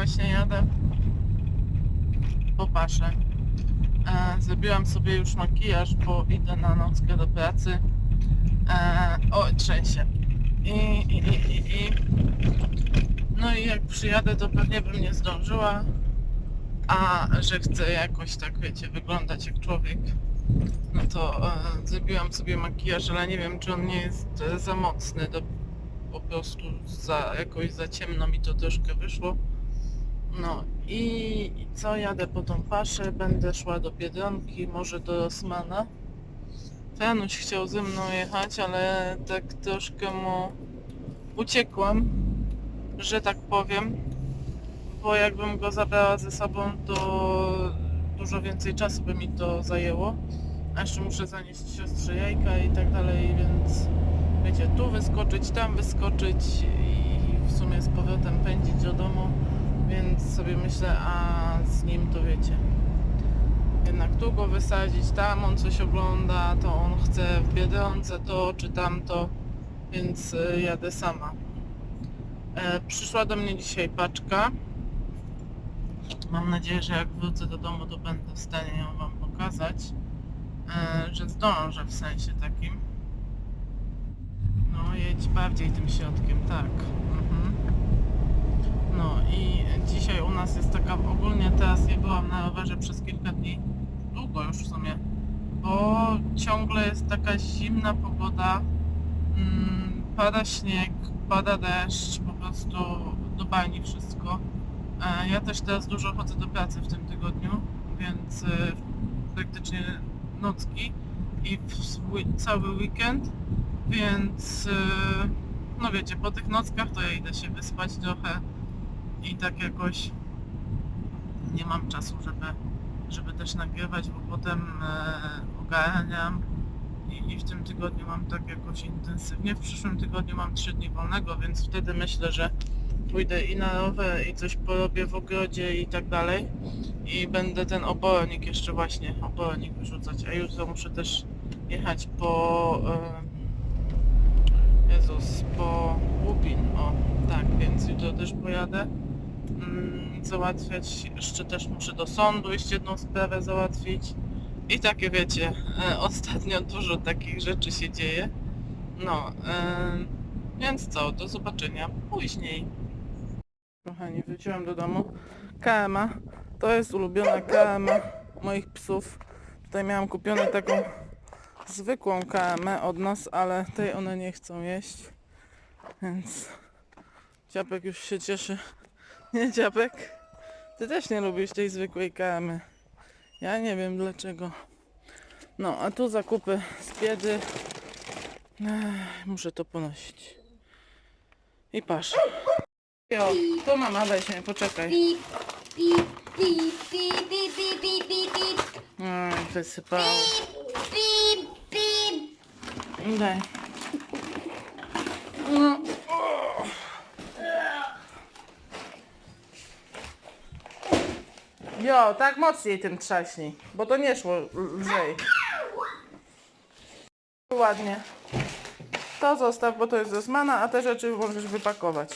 właśnie jadę po paszę. E, zrobiłam sobie już makijaż, bo idę na nockę do pracy. E, o, trzęsie. I, i, i, i, i. No i jak przyjadę, to pewnie bym nie zdążyła. A że chcę jakoś tak, wiecie, wyglądać jak człowiek, no to e, zrobiłam sobie makijaż, ale nie wiem, czy on nie jest e, za mocny, do, po prostu za, jakoś za ciemno mi to troszkę wyszło. No i, co, jadę po tą paszę, będę szła do Biedronki, może do Rosmana. Franuś chciał ze mną jechać, ale tak troszkę mu uciekłam, że tak powiem, bo jakbym go zabrała ze sobą, to dużo więcej czasu by mi to zajęło. A jeszcze muszę zanieść siostrze jajka i tak dalej, więc wiecie, tu wyskoczyć, tam wyskoczyć i w sumie z powrotem pędzić do domu, więc sobie myślę, a z nim to wiecie. Jednak tu go wysadzić, tam on coś ogląda, to on chce w Biedronce to czy tamto, więc y, jadę sama. E, przyszła do mnie dzisiaj paczka. Mam nadzieję, że jak wrócę do domu, to będę w stanie ją Wam pokazać. E, że zdążę w sensie takim. No, jedź bardziej tym środkiem, tak. No i dzisiaj u nas jest taka, ogólnie teraz nie byłam na rowerze przez kilka dni, długo już w sumie, bo ciągle jest taka zimna pogoda, mm, pada śnieg, pada deszcz, po prostu do bani wszystko. E, Ja też teraz dużo chodzę do pracy w tym tygodniu, więc e, praktycznie nocki i cały weekend, więc e, no wiecie, po tych nockach to ja idę się wyspać trochę i tak jakoś nie mam czasu, żeby, żeby też nagrywać, bo potem e, ogarniam i, i w tym tygodniu mam tak jakoś intensywnie. W przyszłym tygodniu mam 3 dni wolnego, więc wtedy myślę, że pójdę i na rower i coś porobię w ogrodzie i tak dalej. I będę ten obornik jeszcze właśnie, obornik wyrzucać, a jutro muszę też jechać po... E, Jezus, po Łupin, o tak, więc jutro też pojadę załatwiać, jeszcze też muszę do sądu jeszcze jedną sprawę załatwić i takie wiecie, e, ostatnio dużo takich rzeczy się dzieje, no, e, więc co, do zobaczenia później. Kochani, wróciłam do domu, KMA, to jest ulubiona KMA moich psów, tutaj miałam kupioną taką zwykłą KMę od nas, ale tej one nie chcą jeść. Więc Ciapek już się cieszy. Nie Ciapek? Ty też nie lubisz tej zwykłej KMy. Ja nie wiem dlaczego. No, a tu zakupy z biedy. Ech, muszę to ponosić. I patrz. Jo, to mama weźmie, poczekaj. Pip, pip, pip, pip, pip, pip, pip, pip, pip, Oj, wysypało. pip, pip. Daj. No. Jo, tak mocniej tym trzaśnij, bo to nie szło lżej. Ładnie. To zostaw, bo to jest z Osmana, a te rzeczy możesz wypakować.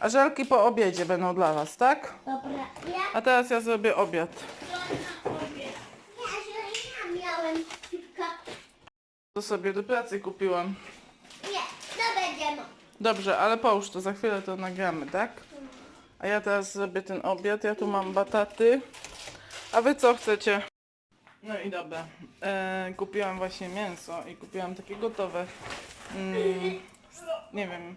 A żelki po obiedzie będą dla Was, tak? Dobra, ja A teraz ja zrobię obiad. na. Ja, że ja miałem. To sobie do pracy kupiłam. Nie, to będziemy. Dobrze, ale połóż to, za chwilę to nagramy, tak? A ja teraz zrobię ten obiad, ja tu mam bataty. A wy co chcecie? No i dobra, e, kupiłam właśnie mięso i kupiłam takie gotowe. Mm, nie wiem,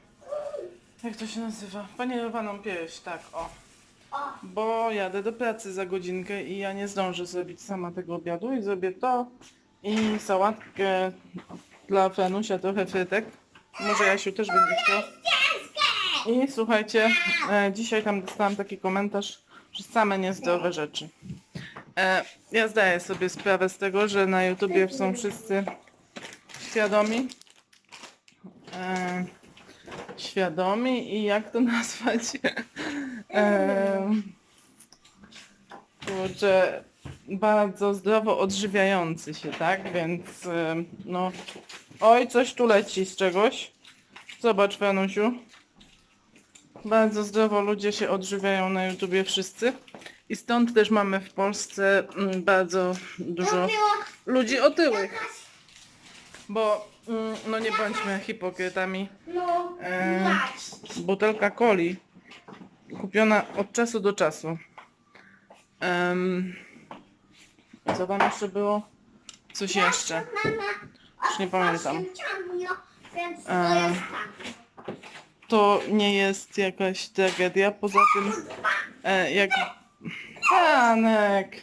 jak to się nazywa? Panierowaną pierś, tak, o. Bo jadę do pracy za godzinkę i ja nie zdążę zrobić sama tego obiadu i zrobię to i sałatkę dla Fenusia, trochę frytek. Może Jasiu też będzie chciał. I słuchajcie, e, dzisiaj tam dostałam taki komentarz, że same niezdrowe rzeczy. E, ja zdaję sobie sprawę z tego, że na YouTubie są wszyscy świadomi. E, świadomi i jak to nazwać? E, kurczę, bardzo zdrowo odżywiający się, tak? Więc e, no... Oj, coś tu leci z czegoś. Zobacz, Fenusiu. Bardzo zdrowo ludzie się odżywiają na YouTubie wszyscy. I stąd też mamy w Polsce mm, bardzo dużo ludzi otyłych. Bo, mm, no nie bądźmy hipokrytami. no, E, butelka coli kupiona od czasu do czasu. Em, co tam jeszcze było? Coś jeszcze. Już nie pamiętam. To nie jest jakaś tragedia. Poza tym, e, jak Tanek,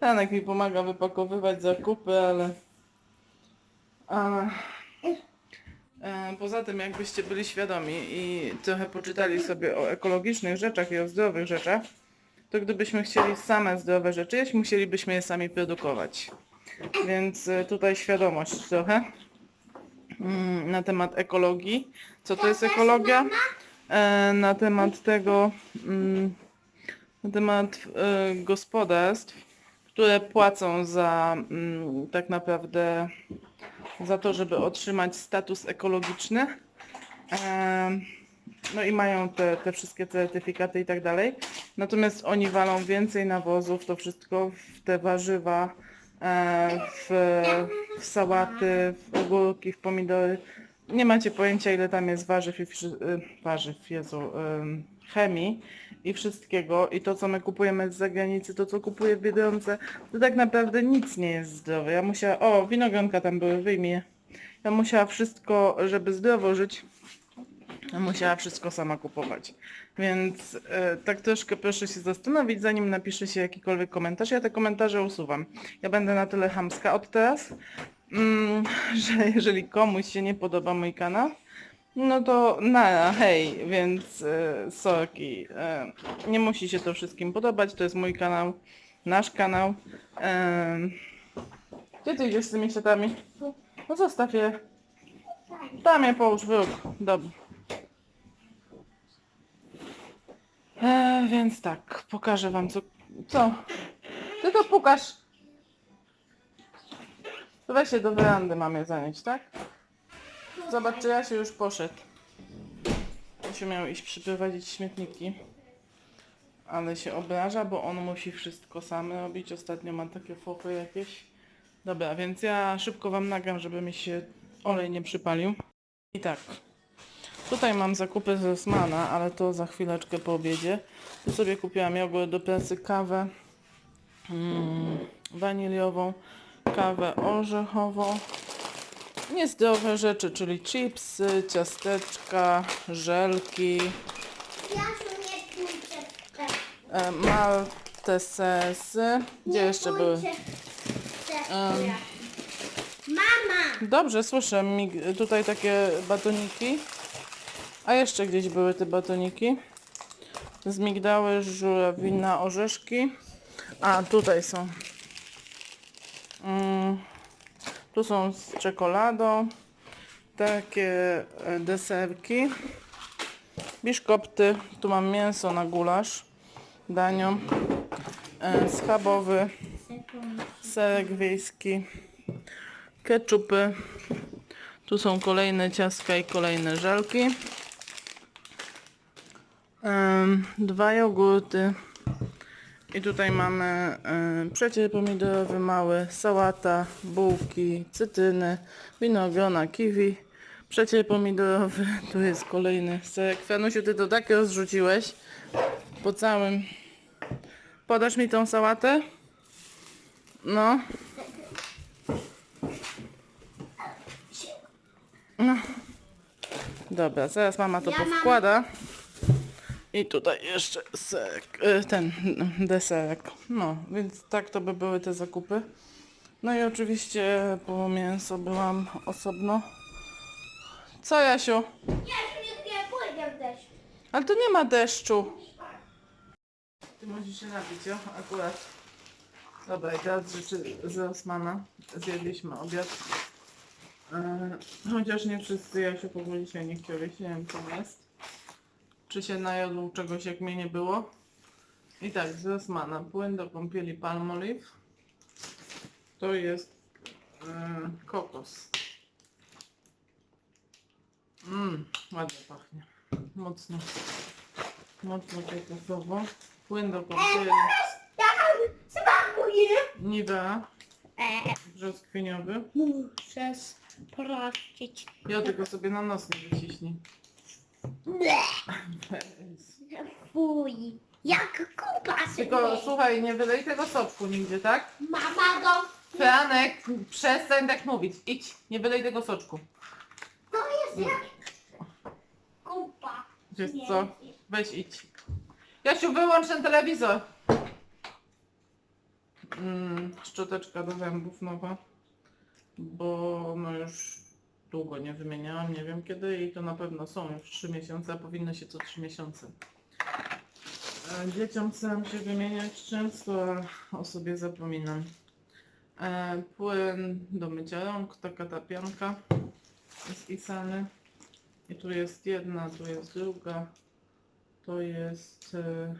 Tanek mi pomaga wypakowywać zakupy, ale, ale e, poza tym, jakbyście byli świadomi i trochę poczytali sobie o ekologicznych rzeczach i o zdrowych rzeczach, to gdybyśmy chcieli same zdrowe rzeczy jeść, musielibyśmy je sami produkować. Więc e, tutaj świadomość trochę na temat ekologii. Co to jest ekologia? E, na temat tego, mm, na temat e, gospodarstw, które płacą za mm, tak naprawdę za to, żeby otrzymać status ekologiczny. E, no i mają te, te wszystkie certyfikaty i tak dalej. Natomiast oni walą więcej nawozów, to wszystko w te warzywa, w, w sałaty, w ogórki, w pomidory. Nie macie pojęcia ile tam jest warzyw i y, warzyw, Jezu, chemii i wszystkiego. I to co my kupujemy z zagranicy, to co kupuję w Biedronce, to tak naprawdę nic nie jest zdrowe. Ja musiała, o winogronka tam były, wyjmij. Ja musiała wszystko, żeby zdrowo żyć, musiała wszystko sama kupować. Więc e, tak troszkę proszę się zastanowić, zanim napisze się jakikolwiek komentarz. Ja te komentarze usuwam. Ja będę na tyle chamska od teraz, mm, że jeżeli komuś się nie podoba mój kanał, no to na, hej, więc e, sorki. E, nie musi się to wszystkim podobać, to jest mój kanał, nasz kanał. E, gdzie ty idziesz z tymi kwiatami? No zostaw je. Tam je połóż w róg. E, więc tak, pokażę wam co... Co? Ty to pukasz. To weź się do werandy mamy zanieść, tak? Zobacz, czy ja się już poszedł. Jasiu miał iść przyprowadzić śmietniki. Ale się obraża, bo on musi wszystko sam robić. Ostatnio ma takie fochy jakieś. Dobra, więc ja szybko wam nagram, żeby mi się olej nie przypalił. I tak. Tutaj mam zakupy z Rossmana, ale to za chwileczkę po obiedzie. Tu sobie kupiłam jogurt do pracy, kawę mm, waniliową, kawę orzechową, niezdrowe rzeczy, czyli chipsy, ciasteczka, żelki, Ja tu nie e, maltesesy. Gdzie jeszcze były? Em. Mama! Dobrze, słyszę tutaj takie batoniki. A jeszcze gdzieś były te batoniki. Z migdały, żurawina, orzeszki. A tutaj są. Mm, tu są z czekoladą. Takie e, deserki. Biszkopty. Tu mam mięso na gulasz. Danio. E, schabowy. Serek wiejski ketchupy. Tu są kolejne ciastka i kolejne żelki. Dwa jogurty. I tutaj mamy em, przecier pomidorowy mały, sałata, bułki, cytryny, winogrona, kiwi, przecier pomidorowy. Tu jest kolejny serek. Fenusiu, ty to tak rozrzuciłeś po całym... Podasz mi tą sałatę? No. Dobra, zaraz mama to Ja powkłada. I tutaj jeszcze serek, y, ten deserek. No, więc tak to by były te zakupy. No i oczywiście po mięso byłam osobno. Co Jasiu? Ja. Ale tu nie ma deszczu. Ty musisz się napić, jo? Akurat. Dobra, i teraz rzeczy z Osmana. Zjedliśmy obiad. E, chociaż nie wszyscy, Jasiu w ogóle dzisiaj nie chciał jeść, nie wiem co jest. Czy się najadł czegoś jak mnie nie było. I tak, z Osmana. Płyn do kąpieli Palmolive. To jest e, kokos. Mmm, ładnie pachnie. Mocno. Mocno kokosowo. Płyn do kąpieli. Smakuje. Nivea. E, Brzoskwiniowy. muszę sprawdzić. Ja tylko sobie na nos nie wyciśnij. Bleh. Fuj. Jak kupa Tylko sobie. słuchaj, nie wylej tego soczku nigdzie, tak? Mama go... Franek, przestań tak mówić. Idź, nie wylej tego soczku. To jest jak kupa. Wiesz co? Weź idź. Jasiu, wyłącz ten telewizor. Mm, szczoteczka do zębów nowa. Bo no już długo nie wymieniałam, nie wiem kiedy i to na pewno są już 3 miesiące, a powinno się co 3 miesiące. E, Dzieciom chcę się wymieniać często, a o sobie zapominam. E, Płyn do mycia rąk, taka ta pianka z Isany. I tu jest jedna, tu jest druga. To jest e,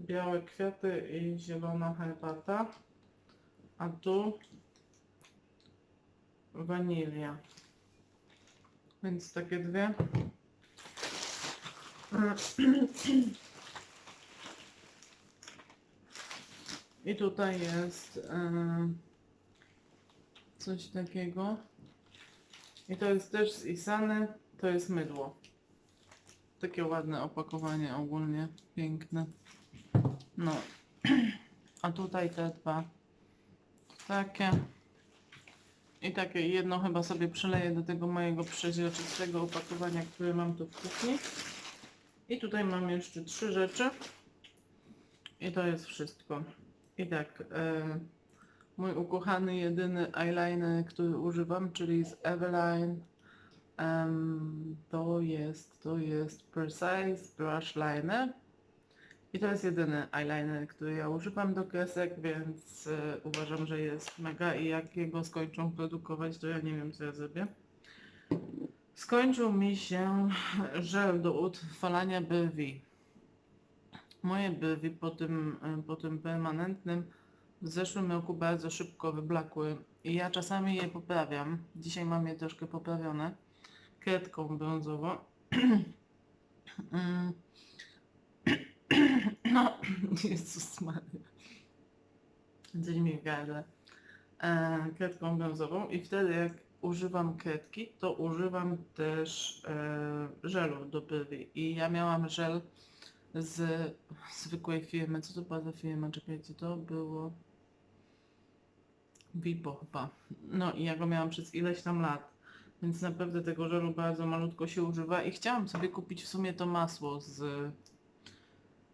białe kwiaty i zielona herbata. A tu wanilia. Więc takie dwie. I tutaj jest e, coś takiego. I to jest też z Isany, to jest mydło. Takie ładne opakowanie ogólnie, piękne. No. A tutaj te dwa. Takie. I takie jedno chyba sobie przyleję do tego mojego przeźroczystego opakowania, które mam tu w kuchni. I tutaj mam jeszcze trzy rzeczy. I to jest wszystko. I tak, e, mój ukochany, jedyny eyeliner, który używam, czyli z Eveline. Em, to jest, to jest Precise Brush Liner. I to jest jedyny eyeliner, który ja używam do kresek, więc e, uważam, że jest mega i jak jego skończą produkować, to ja nie wiem co ja zrobię. Skończył mi się żel do utrwalania brwi. Moje brwi po tym, e, po tym permanentnym w zeszłym roku bardzo szybko wyblakły i ja czasami je poprawiam. Dzisiaj mam je troszkę poprawione kredką brązową. No, Jezus Maria. Coś mi gardle. E, kredką brązową i wtedy jak używam kredki, to używam też e, żelu do brwi. I ja miałam żel z zwykłej firmy. Co to była za firma? Czekajcie, to było Vipo chyba. No i ja go miałam przez ileś tam lat. Więc naprawdę tego żelu bardzo malutko się używa i chciałam sobie kupić w sumie to masło z,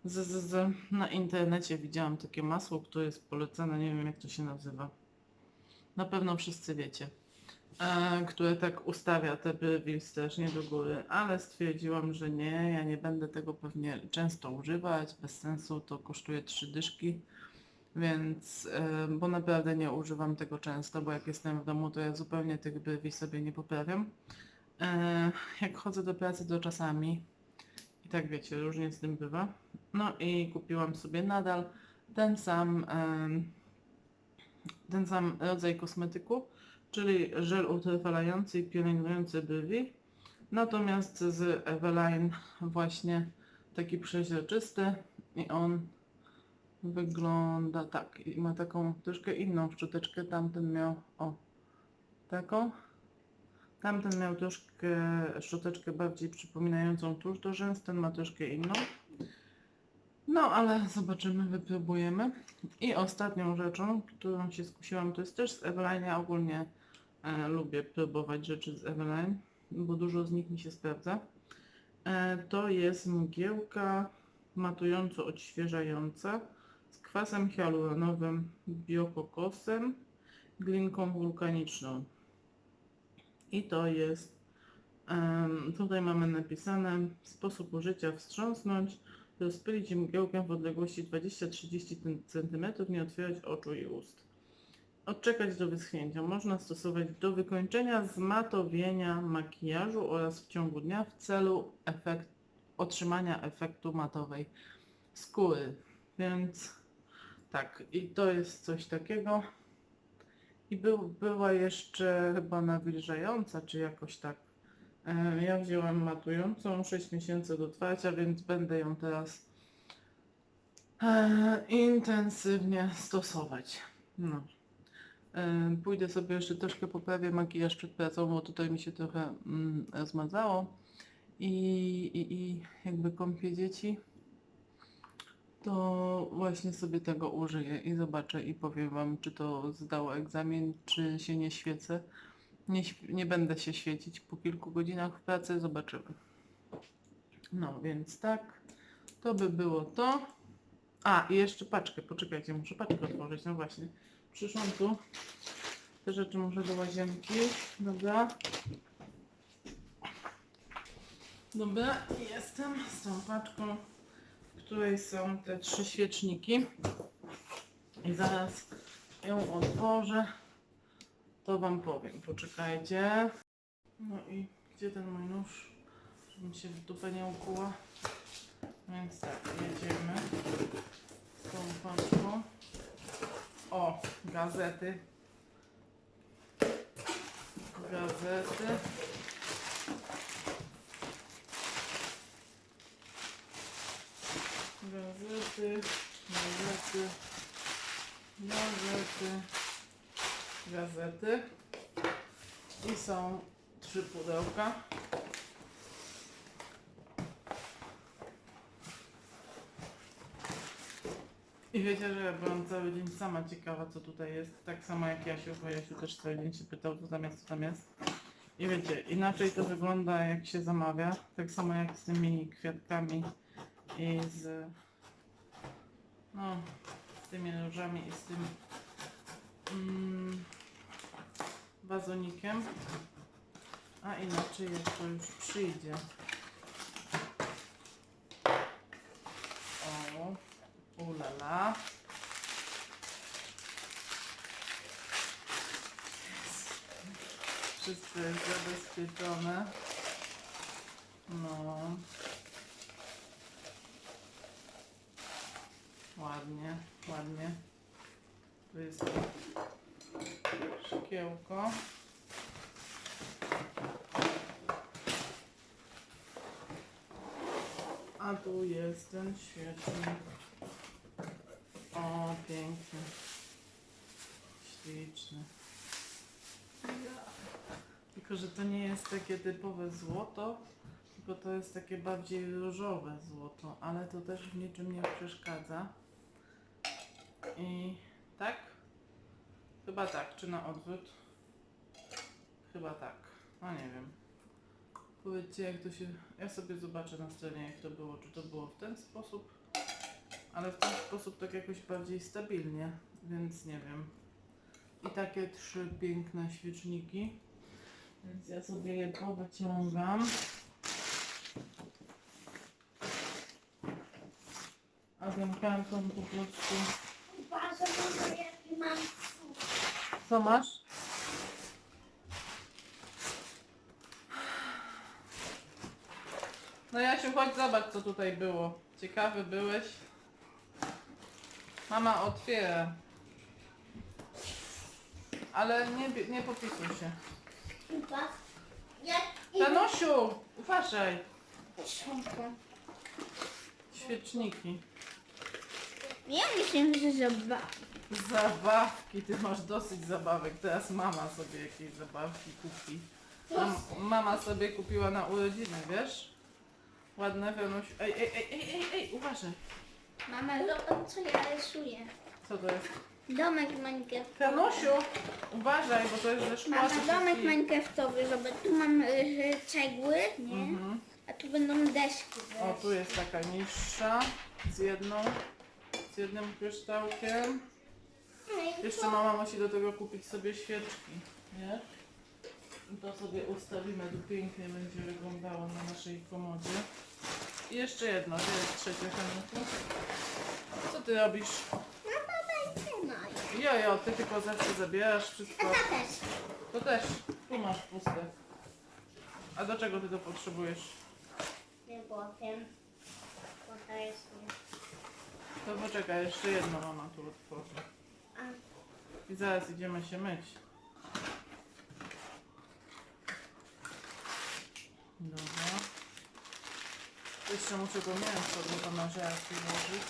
z, z, z na internecie widziałam takie masło, które jest polecane, nie wiem jak to się nazywa. Na pewno wszyscy wiecie. E, które tak ustawia te brwi strasznie do góry, ale stwierdziłam, że nie, ja nie będę tego pewnie często używać, bez sensu, to kosztuje trzy dyszki. Więc, e, bo naprawdę nie używam tego często, bo jak jestem w domu, to ja zupełnie tych brwi sobie nie poprawiam. E, Jak chodzę do pracy, to czasami. I tak wiecie, różnie z tym bywa. No i kupiłam sobie nadal ten sam, ten sam rodzaj kosmetyku, czyli żel utrwalający i pielęgnujący brwi. Natomiast z Eveline właśnie taki przeźroczysty i on wygląda tak. I ma taką troszkę inną szczoteczkę, tamten miał o taką. Tamten miał troszkę szczoteczkę bardziej przypominającą tusz do rzęs, ten ma troszkę inną no ale zobaczymy, wypróbujemy. I ostatnią rzeczą, którą się skusiłam, to jest też z Eveline, ja ogólnie e, lubię próbować rzeczy z Eveline, bo dużo z nich mi się sprawdza. E, to jest mgiełka matująco odświeżająca z kwasem hialuronowym, biokokosem, glinką wulkaniczną. I to jest, tutaj mamy napisane sposób użycia wstrząsnąć, rozpylić mgiełkę w odległości 20-30 cm, nie otwierać oczu i ust. Odczekać do wyschnięcia. Można stosować do wykończenia zmatowienia makijażu oraz w ciągu dnia w celu efekt, otrzymania efektu matowej skóry. Więc tak, i to jest coś takiego. I był, była jeszcze chyba nawilżająca, czy jakoś tak Ja wzięłam matującą 6 miesięcy do trwania, więc będę ją teraz e, intensywnie stosować. No. E, Pójdę sobie jeszcze troszkę poprawię makijaż przed pracą, bo tutaj mi się trochę mm, rozmazało. I, i, I jakby kąpię dzieci, to właśnie sobie tego użyję i zobaczę i powiem Wam, czy to zdało egzamin, czy się nie świecę. Nie, nie będę się świecić po kilku godzinach w pracy, zobaczymy. No więc tak, to by było to. A, i jeszcze paczkę, poczekajcie, muszę paczkę otworzyć, no właśnie. Przyszłam tu, te rzeczy muszę do łazienki, dobra. Dobra, jestem z tą paczką, w której są te trzy świeczniki. I zaraz ją otworzę, to wam powiem. Poczekajcie. No i gdzie ten mój nóż? Żebym się w dupę nie ukuła. Więc tak, jedziemy z tą paczką. O. Gazety. Gazety, gazety, gazety, I są trzy pudełka. I wiecie, że ja byłam cały dzień sama ciekawa, co tutaj jest. Tak samo jak Jasiu, bo Jasiu też cały dzień się pytał, co tam jest, co tam jest. I wiecie, inaczej to wygląda, jak się zamawia. Tak samo jak z tymi kwiatkami i z no, z tymi różami i z tym mm, wazonikiem. A inaczej jak to już przyjdzie. O, ulala. Wszystko jest zabezpieczone. No. Ładnie, ładnie. Tu jest szkiełko. A tu jest ten świecznik. O, piękny. Śliczny. Tylko, że to nie jest takie typowe złoto, tylko to jest takie bardziej różowe złoto, ale to też w niczym nie przeszkadza. I tak? Chyba tak, czy na odwrót? Chyba tak. No nie wiem. Powiedzcie jak to się... Ja sobie zobaczę na stronie jak to było. Czy to było w ten sposób? Ale w ten sposób tak jakoś bardziej stabilnie, więc nie wiem. I takie trzy piękne świeczniki. Więc ja sobie je powyciągam. A karton po prostu... Bardzo dużo jaki mam cud. Co masz? No Jasiu, chodź zobacz co tutaj było. Ciekawy byłeś. Mama otwiera. Ale nie, bi- nie popisuj się. Chyba. Tanosiu, uważaj. Świeczniki. Ja myślę, że zobaczę. Zabawki, ty masz dosyć zabawek. Teraz mama sobie jakieś zabawki kupi. Mam, mama sobie kupiła na urodziny, wiesz? Ładne wełnuś. Ej, ej, ej, ej, ej, ej, uważaj. Mama, zobacz co ja rysuję. Co to jest? Domek Minecraft. Kanosiu, uważaj, bo to jest ze szkła. Mama, to się domek pije. Minecraftowy, zobacz, tu mam y, cegły, nie? Mhm. A tu będą deski. O, tu jest taka niższa z jedną, z jednym kryształkiem. Jeszcze mama musi do tego kupić sobie świeczki, nie? I to sobie ustawimy, tu pięknie będzie wyglądało na naszej komodzie. I jeszcze jedno, gdzie jest trzecie Haniku? Co ty robisz? No to będzie. Jojo, ty tylko zawsze zabierasz wszystko. A ta też. To też, tu masz puste. A do czego ty to potrzebujesz? Nie powiem. Bo to jest nie. To poczekaj, jeszcze jedno mama tu otworzy. I zaraz idziemy się myć. Dobra. Jeszcze muszę to mięso do panażerki włożyć.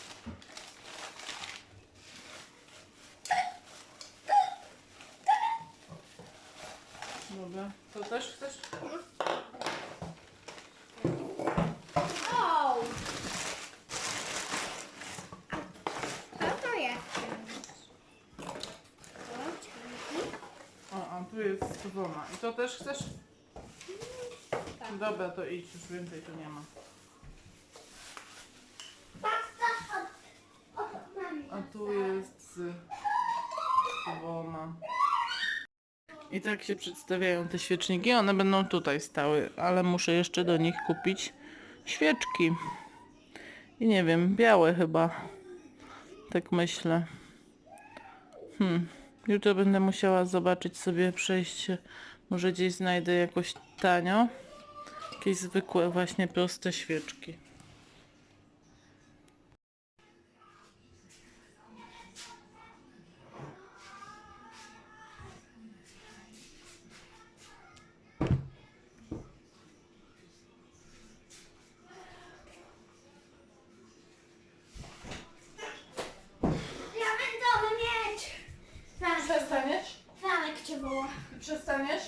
Dobra. To też chcesz? Dwoma. I to też chcesz? Tak. Dobra, to idź, już więcej tu nie ma. A tu jest z dwoma. I tak się przedstawiają te świeczniki. One będą tutaj stały, ale muszę jeszcze do nich kupić świeczki. I nie wiem, białe chyba. Tak myślę. Hmm. Jutro będę musiała zobaczyć sobie przejście. Może gdzieś znajdę jakoś tanio. Jakieś zwykłe właśnie proste świeczki. Ja będę mieć. Zaraz, Przestaniesz? Zamek cię woła. Ty przestaniesz?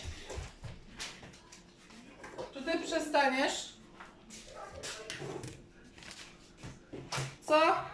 Czy ty przestaniesz? Co?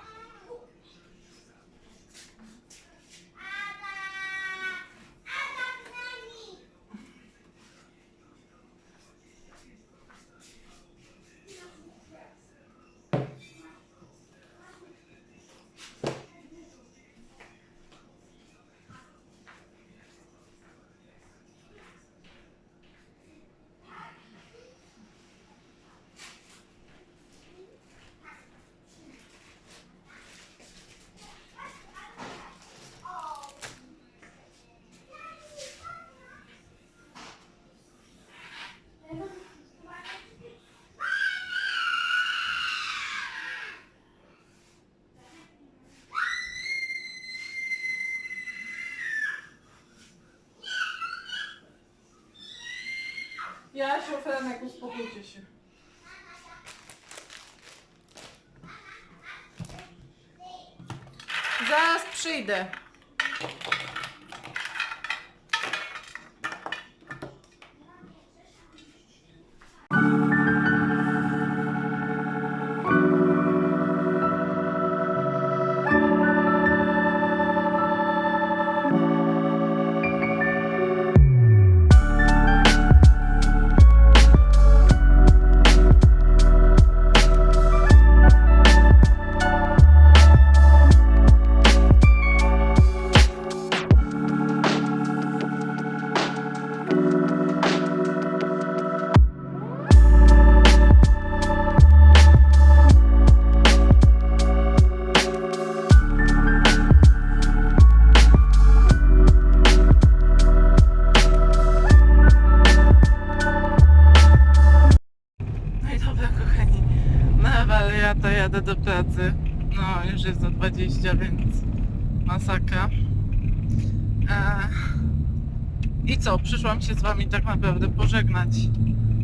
Jasiu, Franek, uspokójcie się. Zaraz przyjdę. Masakra. E, I co? Przyszłam się z wami tak naprawdę pożegnać.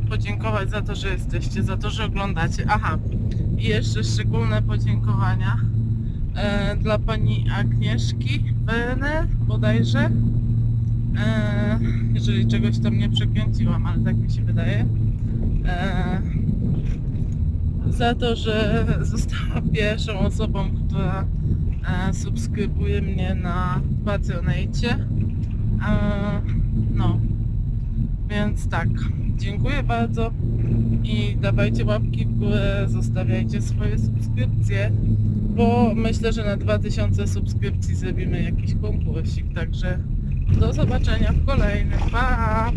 Podziękować za to, że jesteście, za to, że oglądacie. Aha, i jeszcze szczególne podziękowania e, dla pani Agnieszki Werner bodajże. E, jeżeli czegoś tam nie przekręciłam, ale tak mi się wydaje. Za to, że została pierwszą osobą, która subskrybuje mnie na Patronite. E, no, więc tak, dziękuję bardzo i dawajcie łapki w górę, zostawiajcie swoje subskrypcje, bo myślę, że na 2000 subskrypcji zrobimy jakiś konkursik, także do zobaczenia w kolejnym. Pa!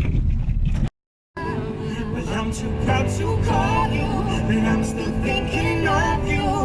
I'm too proud to call you, I'm still thinking of you.